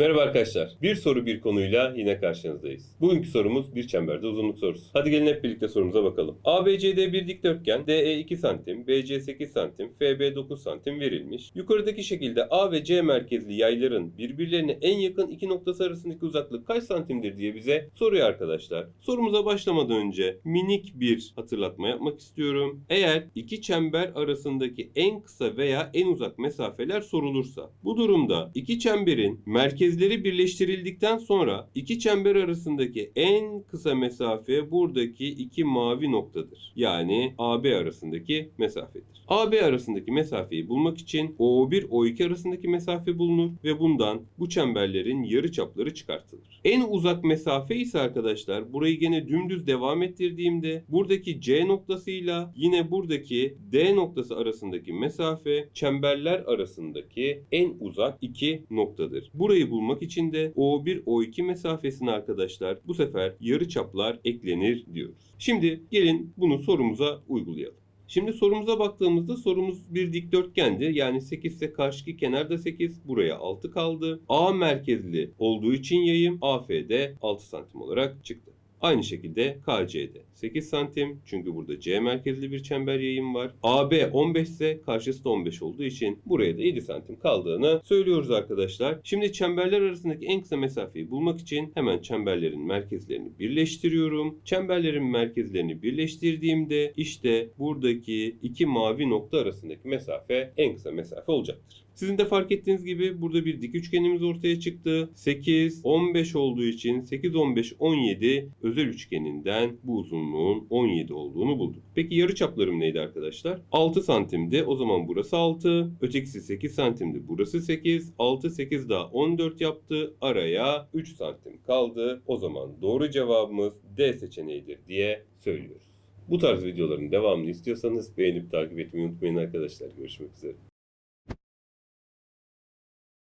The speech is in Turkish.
Merhaba arkadaşlar. Bir soru bir konuyla yine karşınızdayız. Bugünkü sorumuz bir çemberde uzunluk sorusu. Hadi gelin hep birlikte sorumuza bakalım. ABCD bir dikdörtgen, DE 2 santim, BC 8 santim, FB 9 santim verilmiş. Yukarıdaki şekilde A ve C merkezli yayların birbirlerine en yakın iki noktası arasındaki uzaklık kaç santimdir diye bize soruyor arkadaşlar. Sorumuza başlamadan önce minik bir hatırlatma yapmak istiyorum. Eğer iki çember arasındaki en kısa veya en uzak mesafeler sorulursa bu durumda iki çemberin merkezleri birleştirildikten sonra iki çember arasındaki en kısa mesafe buradaki iki mavi noktadır. Yani AB arasındaki mesafedir. AB arasındaki mesafeyi bulmak için O1 O2 arasındaki mesafe bulunur ve bundan bu çemberlerin yarıçapları çıkartılır. En uzak mesafe ise arkadaşlar burayı gene dümdüz devam ettirdiğimde buradaki C noktasıyla yine buradaki D noktası arasındaki mesafe çemberler arasındaki en uzak iki noktadır. Burayı bulmak için de O1 O2 mesafesine arkadaşlar bu sefer yarıçaplar eklenir diyoruz. Şimdi gelin bunu sorumuza uygulayalım. Şimdi sorumuza baktığımızda sorumuz bir dikdörtgendi. Yani 8 ise karşıki kenarda 8. Buraya 6 kaldı. A merkezli olduğu için yayım AF'de 6 santim olarak çıktı. Aynı şekilde KC'de 8 santim çünkü burada C merkezli bir çember yayım var. AB 15 ise karşısı da 15 olduğu için buraya da 7 santim kaldığını söylüyoruz arkadaşlar. Şimdi çemberler arasındaki en kısa mesafeyi bulmak için hemen çemberlerin merkezlerini birleştiriyorum. Çemberlerin merkezlerini birleştirdiğimde işte buradaki iki mavi nokta arasındaki mesafe en kısa mesafe olacaktır. Sizin de fark ettiğiniz gibi burada bir dik üçgenimiz ortaya çıktı. 8, 15 olduğu için 8, 15, 17 özel üçgeninden bu uzunluğun 17 olduğunu bulduk. Peki yarıçaplarım neydi arkadaşlar? 6 santimdi. O zaman burası 6. Ötekisi 8 santimdi. Burası 8. 6, 8 daha 14 yaptı. Araya 3 santim kaldı. O zaman doğru cevabımız D seçeneğidir diye söylüyoruz. Bu tarz videoların devamını istiyorsanız beğenip takip etmeyi unutmayın arkadaşlar. Görüşmek üzere.